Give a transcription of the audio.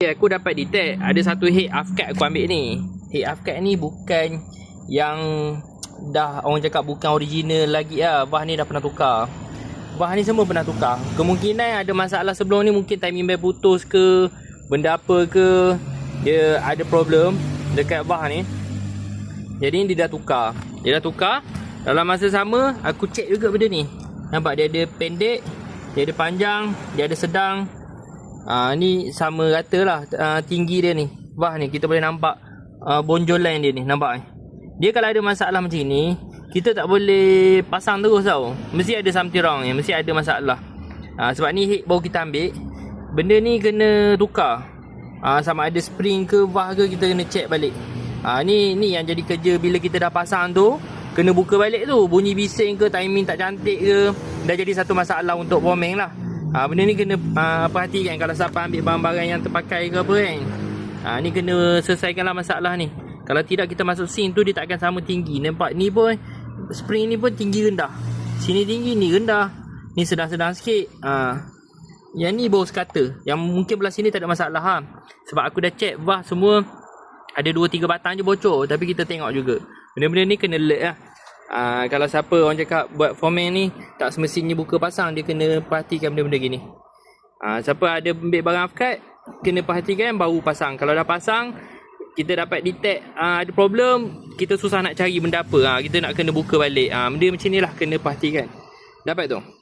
Aku dapat detect ada satu head afkat aku ambil ni. Head afkat ni bukan yang dah orang cakap bukan original lagi lah. Bah ni dah pernah tukar. Bah ni semua pernah tukar. Kemungkinan ada masalah sebelum ni mungkin timing bell putus ke, benda apa ke, dia ada problem dekat bah ni. Jadi dia dah tukar. Dia dah tukar. Dalam masa sama aku check juga benda ni. Nampak dia ada pendek, dia ada panjang, dia ada sedang, Ah ni sama rata lah uh, tinggi dia ni. Bah ni kita boleh nampak uh, bonjolan dia ni nampak ni. Dia kalau ada masalah macam ni, kita tak boleh pasang terus tau. Mesti ada something wrong ni, mesti ada masalah. Uh, sebab ni head baru kita ambil. Benda ni kena tukar. Uh, sama ada spring ke bah ke kita kena check balik. Uh, ni ni yang jadi kerja bila kita dah pasang tu, kena buka balik tu. Bunyi bising ke, timing tak cantik ke, dah jadi satu masalah untuk pomeng lah. Ha, benda ni kena uh, perhatikan kalau siapa ambil barang-barang yang terpakai ke apa kan. Ha, ni kena selesaikanlah masalah ni. Kalau tidak kita masuk scene tu dia tak akan sama tinggi. Nampak ni pun spring ni pun tinggi rendah. Sini tinggi ni rendah. Ni sedang-sedang sikit. Ha. Yang ni baru sekata. Yang mungkin belah sini tak ada masalah ha. Sebab aku dah check bah semua ada 2 3 batang je bocor tapi kita tengok juga. Benda-benda ni kena alert lah. Uh, kalau siapa orang cakap buat format ni tak semestinya buka pasang dia kena perhatikan benda-benda gini. Uh, siapa ada ambil barang afkat kena perhatikan baru pasang. Kalau dah pasang kita dapat detect uh, ada problem kita susah nak cari benda apa. Uh, kita nak kena buka balik. Uh, benda macam ni lah kena perhatikan. Dapat tu.